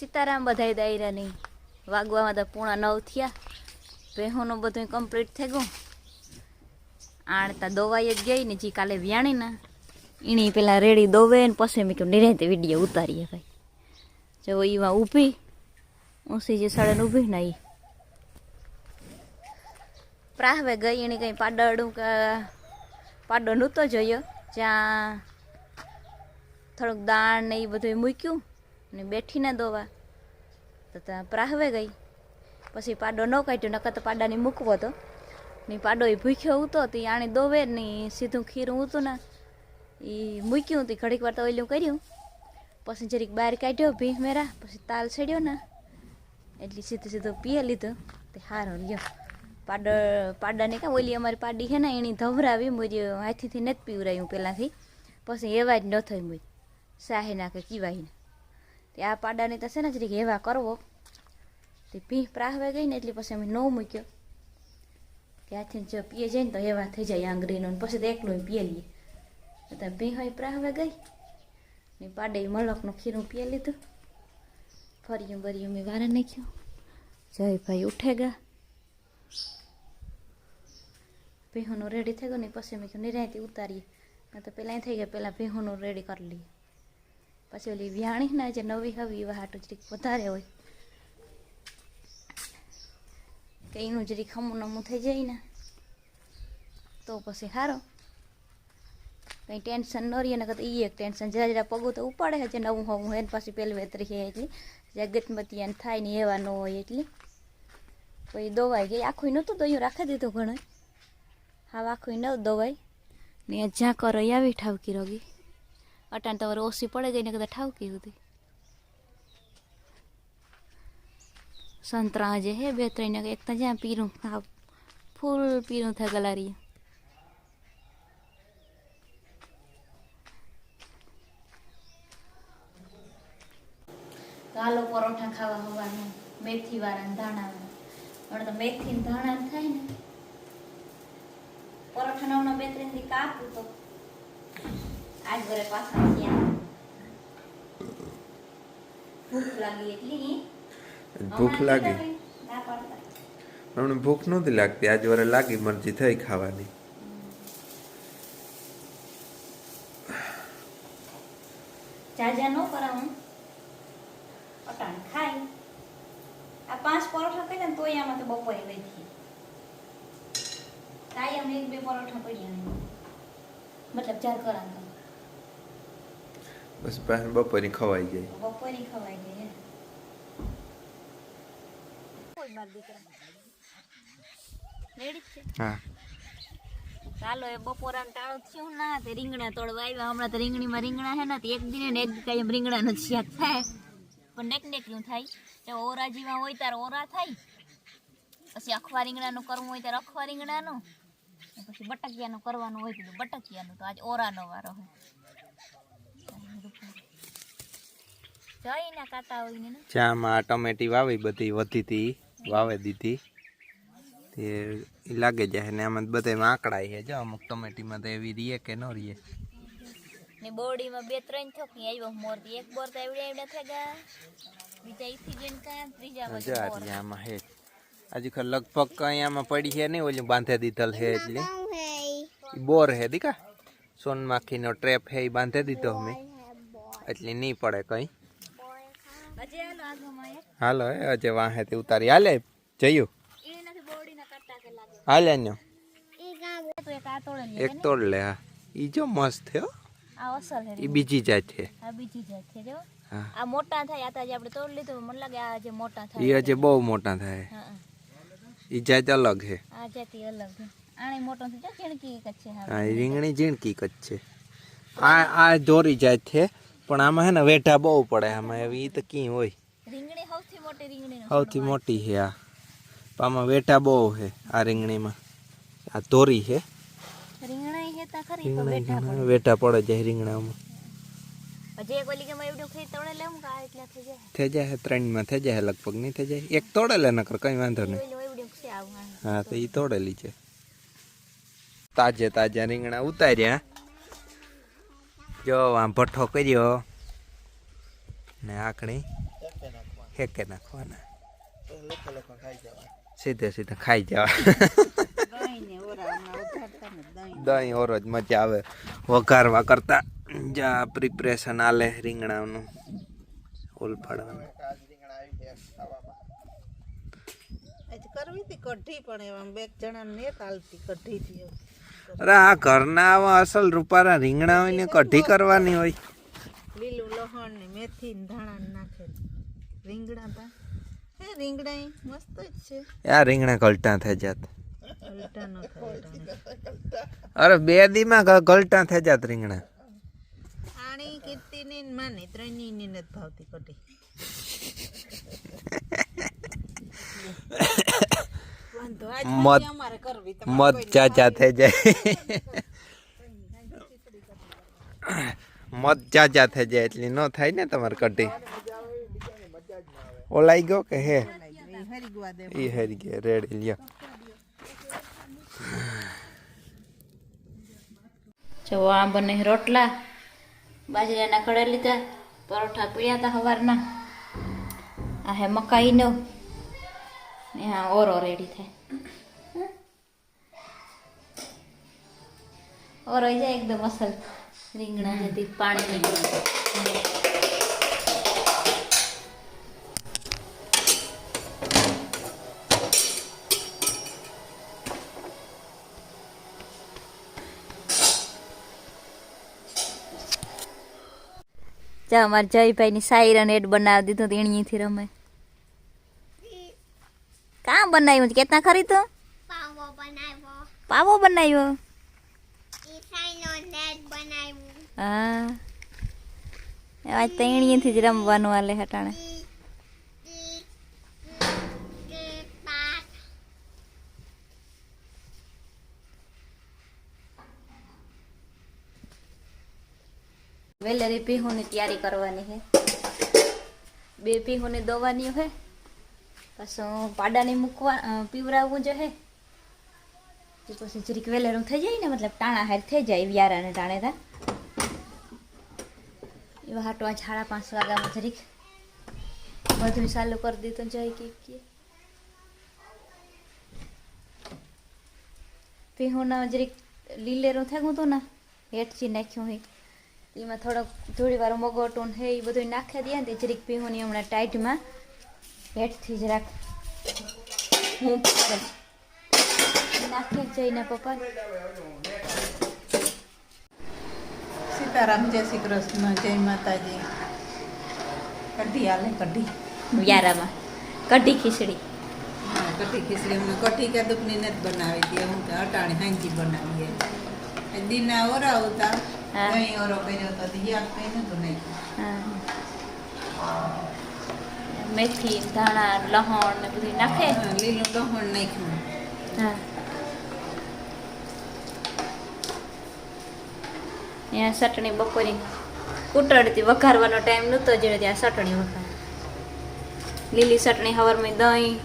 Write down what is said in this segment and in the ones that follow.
સીતારામ બધાય દાયરા વાગવામાં તો પૂણા નવ થયા. ભેહોનું બધું કમ્પ્લીટ થઈ ગયું. આણતા દોવાઈ જ ગઈ ને જે કાલે વ્યાણી ને એની પેલા રેડી દોવે ને પછી મેં કેમ નિરાંતે વીડિયો ઉતારીએ ભાઈ. જો એમાં ઊભી, ઊંસી જે સાડે ઊભી ને એ પ્રાહવે ગઈ એની કંઈ પાડડું પાડો નહોતો જોયો. જ્યાં થોડુંક દાણ ને એ બધું મૂક્યું. ને બેઠીને દોવા. તો ત્યાં પ્રાહવે ગઈ. પછી પાડો ન કાઢ્યો, નકર તો પાડાને મૂકવો હતો ને પાડો એ ભૂખ્યો ઉતો, તે આણે દોવે ને સીધું ખીરું ઉતું ને. એ મૂક્યું તે ઘડીક વાર તો ઓલું કર્યું. પછી જરીક બહાર કાઢ્યો ભીહ મેરા, પછી તાલ છેડ્યો ને. એટલે સીધું સીધું પીએ લીધું. તે હારો લ્યો પાડો, પાડાને કાં ઓલી અમારી પાડી છે ને એની ધવરાવી મુરી હાથીથી નથી પીવરાયું પહેલાંથી પછી એવા જ ન થઈ સાહેના સાહે નાખે કીવાઈને તે આ પાડાને તો છે ને જરીક એવા કરવો. તે ભીહ પ્રાહવે ગઈ ને એટલે પછી અમે નવ મૂક્યો. ત્યાંથી જો પીએ જાય ને તો એવા થઈ જાય આંગળીનો પછી તો એકલું પીએ લઈએ. તો ભીહ પ્રાહવે ગઈ. ને પાડે મલકનું ખીરું પીએ લીધું. ફર્યું બર્યું મેં વારે નાખ્યું. જય ભાઈ ઉઠે ગયા ભેહોનું રેડી થઈ ગયું ને પછી મેં કહ્યું નિરાયતી ઉતારીએ. તો પહેલાં થઈ ગયા પહેલાં ભેહોનું રેડી કરી લઈએ. પછી ઓલી વ્યાણીના જે નવી હવી એવા હાટું જરીક વધારે હોય. કે એનું જરીક ખમું નમું થઈ જાય ને, તો પછી સારો કંઈ ટેન્શન ન રહીએ નકર તો એ એક ટેન્શન જરા જરા પગું તો ઉપાડે છે નવું હોવું એને પાછી પેલી વેતરી છે એટલી. જગતમતી એને થાય ને એવા ન હોય એટલી. પછી દોવાઈ ગઈ આખું નહોતું દોયું, રાખી દીધું ઘણું હા આખું ન દવાઈ. ને જ્યાં કરો આવી ઠાવકી રોગી. અટાણ તો ઓછી પડે ગઈ ને કદાચ ઠાવકી હતી સંતરા જે હે બે ત્રણ એક તો જ્યાં પીરું ફૂલ પીરું થાય ગલારી કાલો પરોઠા ખાવા હવાનું મેથી વાળા ધાણા પણ તો મેથી ધાણા થાય ને. પરોઠા હમણાં બે ત્રણ દી કાપું તો. આજ વરે પાછા થયા. ભૂખ લાગી એટલી ભૂખ લાગી. હમણાં ભૂખ નહોતી લાગતી. આજ વરે લાગી મરજી થઈ ખાવાની. જાજા નો કરાવું. અટાણ ખાય. આ પાંચ પરોઠા કર્યા ને તોય આમાં તો બપોરે બેઠી કાયમ એક બે પરોઠા પડ્યા મતલબ ચાર કરા તો બસ બપોરે ખવાઈ જાય બપોરે ખવાઈ જાય હે. છે. ચાલો એ બપોરા ટાળું થયું ના તે રીંગણા તોડવા આવ્યા. હમણાં તો રીંગણીમાં રીંગણા હે ને તે એક દિને ને એક દી રીંગણા જ શાક થાય. પણ નેક નેકનું થાય. તે ઓરા જેવા હોય ત્યારે ઓરા થાય. પછી અખવા રીંગણાનું કરવું હોય ત્યારે અખવા રીંગણાનું. નું પછી બટકિયાનું કરવાનું હોય તો બટકિયાનું. તો આજ ઓરાનો વારો હોય. જઈને કાતા હોય ને. ચામાં ટમેટી વાવી બધી વધી હતી વાવે દીધી. તે ઈ લાગે જાય ને આમાં બધામાં આંકડાય છે. જો અમુક ટમેટીમાં તો એવી રીએ કે ન રીએ. ને બોડીમાં બે ત્રણ થોકી આવ્યો મોરથી એક બોર તો એવડે એવડે થઈ ગયા બીજા ઈથી જોઈને કાંઈ ત્રીજામાં જો આટલી આમાં હે. હજી ખર લગભગ અહીંયામાં પડી છે નહીં ઓલી બાંધે દીધલ છે એટલે. ઈ બોર હે દીકા? સોનમાખીનો ટ્રેપ હે ઈ બાંધે દીધો અમે. એટલે નહીં પડે કઈ. હજી હાલો એ એક હાલો વાહે તે ઉતારી. હાલે, જયું? હાલે ન્યો. એક તોડ લે, હા. ઈ જો મસ્ત હે. ઈ બીજી જાત છે. આ મોટા થાય આ તો આજે આપણે તોડ લીધું મને લાગે આ જે મોટા થાય ઈ હજે બહુ મોટા થાય. ઈ જાત અલગ છે. આ જાતી અલગ છે આણે મોટો છે ચીણકી એક છે હા રીંગણી ઝીણકી કચ છે. આ આ દોરી જાત છે. પણ આમાં હે ને વેઢા બહુ પડે આમાં એવી તો કી હોય. રીંગણી સૌથી મોટી રીંગણી સૌથી મોટી છે આ. આમાં વેઠા બહુ છે આ રીંગણીમાં. આ ધોરી છે. રીંગણી હે તા ખરી તો રીંગણી બેઠા ઘણા પડે. જાય રીંગણામાં. હજી એક ઓલી કે મેં એવડું ખાઈ તોડે લેવું કે આ થઈ જાય. થઈ જાય થઈ જાય લગભગ નહીં થઈ જાય. એક તોડે લે નકર કઈ વાંધો નહીં. હા તો ઈ તોડેલી છે. તાજે તાજા રીંગણા ઉતાર્યા. જો, આમ ભઠ્ઠો કર્યો. ને આકણી હેકે નાખવાના. સીધે સીધે ખાઈ જવા. દહીં ઓરા જ મજા આવે. વઘારવા કરતા. જા પ્રિપરેશન આલે રીંગણાનું. ઓલ પાડવાનું કરવી હતી કઢી, પણ એવા બે જણા ને હાલતી કઢી થી અરે આ ઘરના આવા અસલ રૂપારા રીંગણા હોય ને કઢી કરવાની હોય. લીલું લહણ ને મેથી ને ધાણા નાખે. રીંગણા તા હે રીંગણા મસ્ત જ છે. આ રીંગણા ગલટા થઈ જાત. અરે બે દીમાં ગલટા થઈ જાત રીંગણા. આણી કીર્તિ ની માની ત્રણની નથી ભાવતી કઢી. મત કરવી મત ચાચા થઈ જાય. મત ચાચા થઈ જાય એટલી ન થાય ને તમારે કઢી. ઓલાઈ ગયો કે હે? ઈ હરી ગયા રેડી લ્યો. જો આ બને રોટલા. બાજરાના ખડે લીધા પરોઠા પીડ્યા હતા સવારના આ હે મકાઈનો. ને આ ઓરો રેડી થાય ઓરો જાય એકદમ અસલ રીંગણા હતી પાણી જા, અમારે જયભાઈની સાયરન એડ બનાવી દીધું એણીથી રમે. કાં બનાવ્યું કેતા ખરી તો પાવો બનાવ્યો પાવો બનાવ્યો ઈસાઈનો નેટ બનાવ્યું હા આજ તેણીથી જ રમવાનું આલે હટાણે ઈ કે પાઠ વેલેરી પીહુની તૈયારી કરવાની છે બે પીહુની દોવાની છે પાછું પાડાની મૂકવા પીવરાવવું જો હે. પછી જરીક વેલેરું થઈ જાય ને, મતલબ ટાણા હાર થઈ જાય, વ્યારાને ટાણે તા એવા હાટવા સાડા પાંચ વાગ્યામાં જરીક બધું ચાલુ કરી દીધું જાય કે કે. પીહુના જરીક લીલેરું થયું હતું ને હેઠથી નાખ્યું હોય એમાં થોડોક થોડી વાર મગોટું હે, એ બધું નાખી દે ને, તે જરીક પીહોની હમણાં ટાઈટમાં હેઠથી જ રાખ. હું નાખી જઈને પપ્પા. સીતારામ જય શ્રી કૃષ્ણ જય માતાજી. કઢી આલે કઢી. વ્યારામાં કઢી ખીચડી. કઢી ખીચડી હમણાં કઢી કે દુખની નથી બનાવી દે હું કે અટાણી હાંજી બનાવીએ. એ દીના ઓરા આવતા હા. દહીં ઓરો કર્યો તો દિયા કઈ નતું નાખ્યું. હા. મેથી ધાણા લહણ ને બધું નાખે? લીલું લહણ નાખ્યું. હા. ત્યાં ચટણી બપોરી કૂટડતી વઘારવાનો ટાઈમ નહોતો જે ત્યાં ચટણી વઘાર. લીલી ચટણી હવારમાં દહીં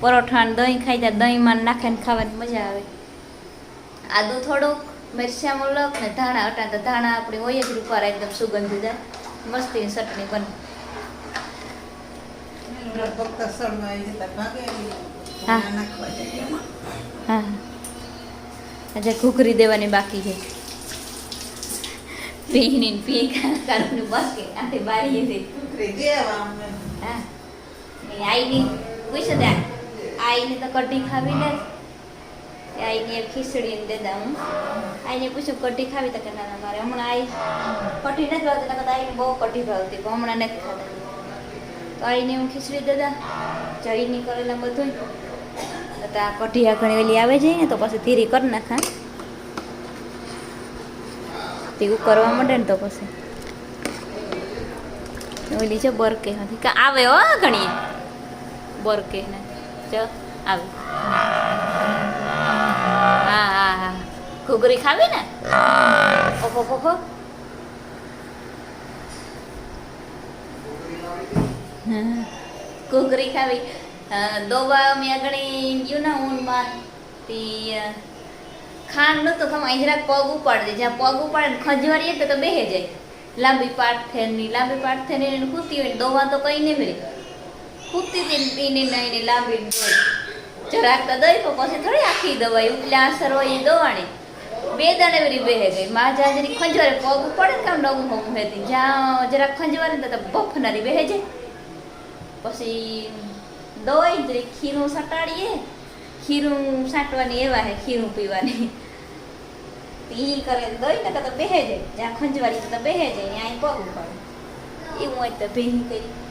પરોઠા ને દહીં ખાઈ ત્યાં દહીંમાં નાખીને ખાવાની મજા આવે. આદુ થોડુંક મરચાં મુલક ને ધાણા અટા તો ધાણા આપણી હોય જ રૂપારા એકદમ સુગંધીદાર મસ્તી ચટણી બને. લગભગ તો આવી જતા ભાગે નાખવા જાય હા. આજે ઘૂઘરી દેવાની બાકી છે. પીની પી કરવાનું બાકી. આથી બારી દેવા હા. ને આઈની પૂછો ત્યાં. આઈને તો કઢી ખાવી લે આઈને ખીચડી ને દેતા હું. આઈને પૂછ્યું કઢી ખાવી? તો કે ના ના મારે હમણાં આઈ કઢી નથી ભાવતી. નકર આઈને બહુ કઢી ભાવતી હમણાં નથી ખાતા આઈને હું ખીચડી દેતા જઈની કરેલા બધું આ કઢી ઘણી વેલી આવે છે ને, તો પછી ધીરી કરી નાખા. તેવું કરવા માંડે ને તો પછી. ઓલી છે બરકે નથી આવે હો ઘણી બરકે ને. ચ, આવે. હા હા હા. ઘૂઘરી ખાવી ને? ઓહો હો હો હા. ઘૂઘરી ખાવી. દોવા મેં આગળ ગયું ના ઊનમાં તે ખાંડ નહોતું ખમ અહીં જરાક પગ ઉપાડ દે જ્યાં પગ ઉપાડે ખંજવારીએ તો તો બેહે જાય. લાંબી પાટ થેની લાંબી પાટ થેરની એને ખૂતી હોય દોવા તો કઈ નહીં મળી. ખૂતી હતી ને પીની ને લાંબી જરાક તો દઈ તો પછી થોડી આખી દવાઈ એટલે આસર હોય એ દોવાણી બે દાડે વરી બેહે ગઈ માં જ્યાં જરી ખંજવારે પગ પડે ને કામ નવું હોવું હતી જ્યાં જરાક ખંજવારે તો બફનારી બેહે જાય. પછી દવાઈ ને ખીરું સટાડીએ. ખીરું સાટવાની એવા હે ખીરું પીવાની. ઈ કરે દોઈ ને તો બેહે જાય. જ્યાં ખંજવાળી તો બેહે જાય અહીં પગ ઉપાડે એવું હોય તો ભેગી કરી.